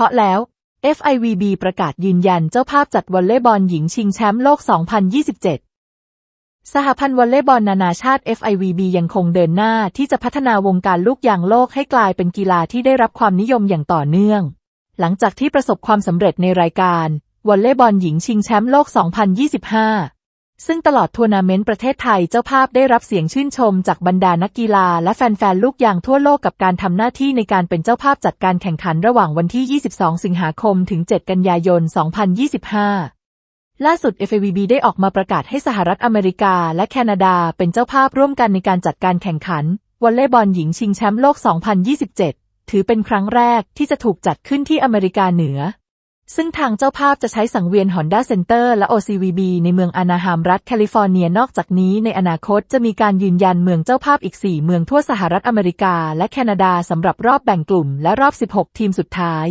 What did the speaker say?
เคาะแล้ว FIVB ประกาศยืนยันเจ้าภาพจัดวอลเลย์บอลหญิงชิงแชมป์โลก 2027 สหพันธ์วอลเลย์บอลนานาชาติ FIVB ยังคงเดินหน้าที่จะพัฒนาวงการลูกยางโลกให้กลายเป็นกีฬาที่ได้รับความนิยมอย่างต่อเนื่อง หลังจากที่ประสบความสำเร็จในรายการวอลเลย์บอลหญิงชิงแชมป์โลก 2025 ซึ่งตลอดทัวร์นาเมนต์ประเทศไทยเจ้าภาพได้รับเสียงชื่นชมจากบรรดานักกีฬาและแฟนๆ ลูกยางทั่วโลกกับการทำหน้าที่ในการเป็นเจ้าภาพจัดการแข่งขันระหว่างวันที่ 22 สิงหาคม ถึง 7 กันยายน 2025 ล่าสุด FAVB ได้ออกมาประกาศให้สหรัฐอเมริกาและแคนาดาเป็นเจ้าภาพร่วมกันในการจัดการแข่งขันวอลเลย์บอลหญิงชิงแชมป์โลก 2027 ถือเป็นครั้งแรกที่จะถูกจัดขึ้นที่อเมริกาเหนือ ซึ่งทางเจ้าภาพจะใช้สังเวียน Honda Center และ OCVB ในเมืองอานาฮามรัฐแคลิฟอร์เนียนอกจากนี้ในอนาคตจะมีการยืนยันเมืองเจ้าภาพอีก 4 เมืองทั่วสหรัฐอเมริกา และแคนาดาสำหรับรอบแบ่งกลุ่มและรอบ 16 ทีมสุดท้าย